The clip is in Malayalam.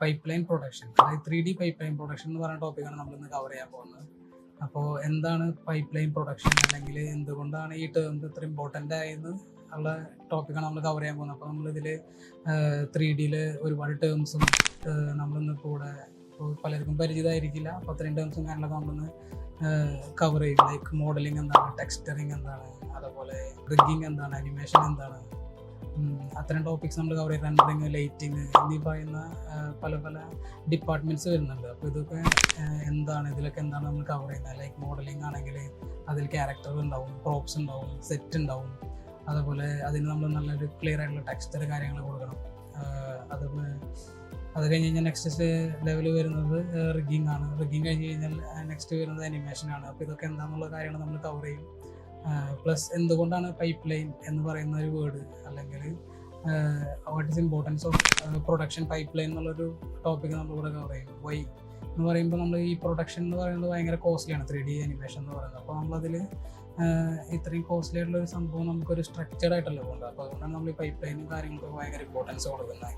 പൈപ്പ് ലൈൻ പ്രൊഡക്ഷൻ അതായത് three D pipeline production എന്ന് പറഞ്ഞ ടോപ്പിക്കാണ് നമ്മൾ ഇന്ന് കവർ ചെയ്യാൻ പോകുന്നത്. അപ്പോൾ എന്താണ് പൈപ്പ് ലൈൻ പ്രൊഡക്ഷൻ അല്ലെങ്കിൽ എന്തുകൊണ്ടാണ് ഈ ടേംസ് ഇത്ര ഇമ്പോർട്ടന്റ് ആയെന്ന് ഉള്ള ടോപ്പിക്കാണ് നമ്മൾ കവർ ചെയ്യാൻ പോകുന്നത്. അപ്പോൾ നമ്മളിതിൽ ത്രീ ഡിയിൽ ഒരുപാട് ടേംസും നമ്മളിന്ന് കൂടെ പലർക്കും പരിചിതമായിരിക്കില്ല. അപ്പോൾ അത്രയും ടേംസും കാര്യങ്ങളൊക്കെ നമ്മളിന്ന് കവർ ചെയ്യും. ലൈക്ക് മോഡലിംഗ് എന്താണ് ടെക്സ്റ്ററിങ് എന്താണ് അതുപോലെ റിഗിങ് എന്താണ് അനിമേഷൻ എന്താണ് അത്തരം ടോപ്പിക്സ് നമ്മൾ കവർ ചെയ്ത് റെൻഡറിങ് ലൈറ്റിങ് എന്നീ പറയുന്ന പല പല ഡിപ്പാർട്ട്മെന്റ്സ് വരുന്നുണ്ട്. അപ്പോൾ ഇതൊക്കെ എന്താണ് ഇതിലൊക്കെ എന്താണ് നമ്മൾ കവർ ചെയ്യുന്നത്? ലൈക്ക് മോഡലിംഗ് ആണെങ്കിൽ അതിൽ ക്യാരക്ടർ ഉണ്ടാവും പ്രോപ്സ് ഉണ്ടാവും സെറ്റ് ഉണ്ടാവും. അതുപോലെ അതിന് നമ്മൾ നല്ലൊരു ക്ലിയർ ആയിട്ടുള്ള ടെക്സ്റ്റർ കാര്യങ്ങൾ കൊടുക്കണം. അതുപോലെ അത് അത് കഴിഞ്ഞ് കഴിഞ്ഞാൽ നെക്സ്റ്റ് ലെവൽ വരുന്നത് റിഗിങ് ആണ്. റിഗിങ് കഴിഞ്ഞ് കഴിഞ്ഞാൽ നെക്സ്റ്റ് വരുന്നത് അനിമേഷൻ ആണ്. അപ്പോൾ ഇതൊക്കെ എന്താണെന്നുള്ള കാര്യങ്ങൾ നമ്മൾ കവർ ചെയ്യും. പ്ലസ് എന്തുകൊണ്ടാണ് പൈപ്പ് ലൈൻ എന്ന് പറയുന്ന ഒരു വേർഡ് അല്ലെങ്കിൽ what is importance of production pipeline എന്നുള്ളൊരു ടോപ്പിക് നമ്മളിവിടെ കവർ ചെയ്യും വൈ എന്ന് പറയുമ്പോൾ നമ്മൾ ഈ പ്രൊഡക്ഷൻ എന്ന് പറയുന്നത് ഭയങ്കര കോസ്റ്റ്ലിയാണ് ത്രീ ഡി അനിമേഷൻ എന്ന് പറയുന്നത്. അപ്പോൾ നമ്മളതിൽ ഇത്രയും കോസ്റ്റ്ലി ആയിട്ടുള്ള ഒരു സംഭവം നമുക്കൊരു സ്ട്രക്ചേർഡ് ആയിട്ടല്ലേ പോകുന്നത് അപ്പോൾ അതുകൊണ്ടാണ് നമ്മൾ ഈ പൈപ്പ് ലൈനും കാര്യങ്ങൾക്കൊക്കെ ഭയങ്കര ഇമ്പോർട്ടൻസ് കൊടുക്കുന്നത്.